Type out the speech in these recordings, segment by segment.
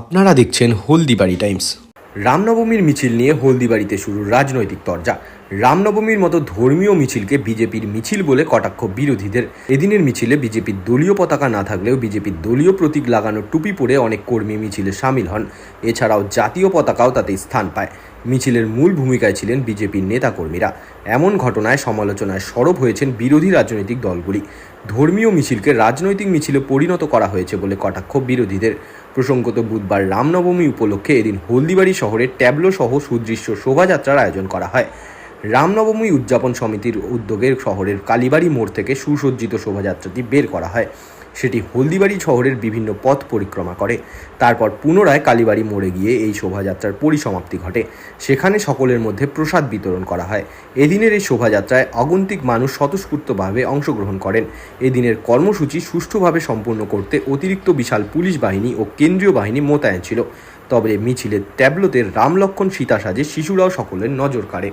আপনারা দেখছেন হলদিবাড়ি টাইমস। রামনবমীর মিছিল নিয়ে হলদিবাড়িতে শুরু রাজনৈতিক তরজা। রামনবমীর মতো ধর্মীয় মিছিলকে বিজেপির মিছিল বলে কটাক্ষ বিরোধীদের। এদিনের মিছিলে বিজেপির দলীয় পতাকা না থাকলেও বিজেপির দলীয় প্রতীক লাগানো টুপি পরে অনেক কর্মী মিছিলে সামিল হন। এছাড়াও জাতীয় পতাকাও তাতে স্থান পায়। মিছিলের মূল ভূমিকায় ছিলেন বিজেপির নেতাকর্মীরা। এমন ঘটনায় সমালোচনায় সরব হয়েছেন বিরোধী রাজনৈতিক দলগুলি। ধর্মীয় মিছিলকে রাজনৈতিক মিছিলে পরিণত করা হয়েছে বলে কটাক্ষ বিরোধীদের। প্রসঙ্গত বুধবার রামনবমী উপলক্ষে এদিন হলদিবাড়ি শহরে ট্যাবলো সহ সুদৃশ্য শোভাযাত্রার আয়োজন করা হয়। রামনবমী উদযাপন সমিতির উদ্যোগে শহরের কালীবাড়ি মোড় থেকে সুসজ্জিত শোভাযাত্রাটি বের করা হয়। সেটি হলদিবাড়ি শহরের বিভিন্ন পথ পরিক্রমা করে। তারপর পুনরায় কালীবাড়ি মোড়ে গিয়ে এই শোভাযাত্রার পরিসমাপ্তি ঘটে। সেখানে সকলের মধ্যে প্রসাদ বিতরণ করা হয়। এদিনের এই শোভাযাত্রায় অগন্তিক মানুষ স্বতঃস্ফূর্তভাবে অংশগ্রহণ করেন। এদিনের কর্মসূচি সুষ্ঠুভাবে সম্পূর্ণ করতে অতিরিক্ত বিশাল পুলিশ বাহিনী ও কেন্দ্রীয় বাহিনী মোতায়েন ছিল। তবে মিছিলে ট্যাবলোতে রামলক্ষণ সীতা সাজে শিশুরাও সকলের নজর কাড়ে।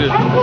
it is.